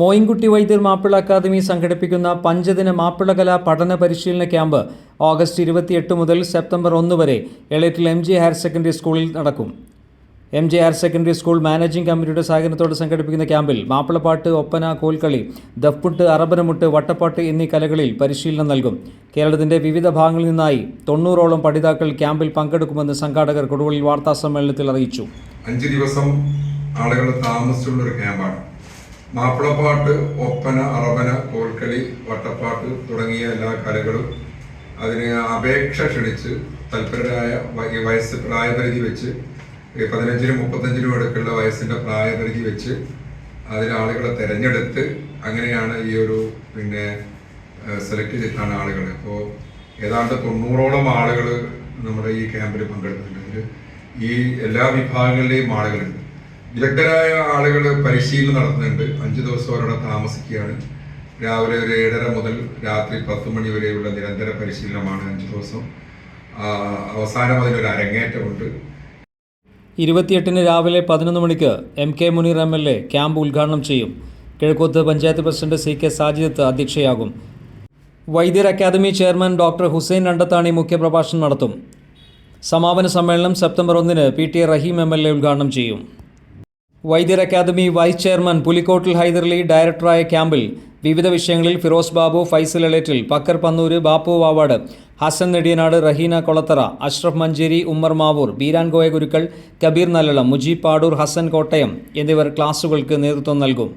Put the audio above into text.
Moyinkutty Vaidyar Mappila academy സംഘടിപ്പിക്കുന്ന പഞ്ചദിന മാപ്പിളകല പഠന പരിശീലന ക്യാമ്പ് ഓഗസ്റ്റ് ഇരുപത്തിയെട്ട് മുതൽ സെപ്റ്റംബർ ഒന്ന് വരെ Elettil M G higher secondary സ്കൂളിൽ നടക്കും. M J higher secondary school managing കമ്മിറ്റിയുടെ സഹകരണത്തോടെ സംഘടിപ്പിക്കുന്ന ക്യാമ്പിൽ മാപ്പിളപ്പാട്ട് ഒപ്പന കോൽക്കളി ദഫ്പുട്ട് അറബനമുട്ട് വട്ടപ്പാട്ട് എന്നീ കലകളിൽ പരിശീലനം നൽകും. കേരളത്തിന്റെ വിവിധ ഭാഗങ്ങളിൽ നിന്നായി തൊണ്ണൂറോളം പഠിതാക്കൾ ക്യാമ്പിൽ പങ്കെടുക്കുമെന്ന് സംഘാടകർ കൊടുവള്ളിൽ വാർത്താ സമ്മേളനത്തിൽ അറിയിച്ചു. അഞ്ച് ദിവസം ആളുകൾ താമസിച്ചുള്ള ഒരു ക്യാമ്പാണ്. മാപ്പിളപ്പാട്ട് ഒപ്പന അറബന കോൽക്കളി വട്ടപ്പാട്ട് തുടങ്ങിയ എല്ലാ കലകളും അതിന് അപേക്ഷ ക്ഷണിച്ച് തൽപരരായ വയസ്സ് പ്രായപരിധി വെച്ച് പതിനഞ്ചിനും മുപ്പത്തഞ്ചിനും അടുക്കുള്ള വയസ്സിന്റെ പ്രായപരിധി വെച്ച് അതിലാളുകളെ തെരഞ്ഞെടുത്ത് അങ്ങനെയാണ് ഈ ഒരു പിന്നെ സെലക്ട് ചെയ്തിട്ടാണ് ആളുകൾ ഇപ്പോൾ ഏതാണ്ട് തൊണ്ണൂറോളം ആളുകൾ നമ്മുടെ ഈ ക്യാമ്പിൽ ഇതിൽ ഈ എല്ലാ വിഭാഗങ്ങളിലെയും ആളുകളുണ്ട്. വിദഗ്ധരായ ആളുകൾ പരിശീലനം നടത്തുന്നുണ്ട്. അഞ്ച് ദിവസം അവരവിടെ താമസിക്കുകയാണ്. രാവിലെ ഒരു ഏഴര മുതൽ രാത്രി പത്ത് മണി വരെയുള്ള നിരന്തര പരിശീലനമാണ് അഞ്ച് ദിവസം. അവസാനം അതിനൊരു അരങ്ങേറ്റമുണ്ട്. ഇരുപത്തിയെട്ടിന് രാവിലെ പതിനൊന്ന് മണിക്ക് M K Muneer M L A camp ഉദ്ഘാടനം ചെയ്യും. Kizhakkoth panchayat president C K Sajidath അധ്യക്ഷയാകും. Vaidyar academy chairman doctor Hussain Randathani മുഖ്യപ്രഭാഷണം നടത്തും. സമാപന സമ്മേളനം സെപ്റ്റംബർ ഒന്നിന് P T Raheem M L A ഉദ്ഘാടനം ചെയ്യും. Vaidyar academy vice chairman Pulikkottil Haiderali ഡയറക്ടറായ ക്യാമ്പിൽ വിവിധ വിഷയങ്ങളിൽ ഫിറോസ് ബാബു ഫൈസൽ എളേറ്റിൽ പക്കർ പന്നൂര് ബാപ്പു വാവാട് ഹസൻ നെടിയനാട് റഹീന കൊളത്തറ അഷ്റഫ് മഞ്ചേരി ഉമ്മർ മാവൂർ ബീരാൻ ഗോയ ഗുരുക്കൾ കബീർ നല്ലളം മുജീബ് പാടൂർ ഹസൻ കോട്ടയം എന്നിവർ ക്ലാസുകൾക്ക് നേതൃത്വം നൽകും.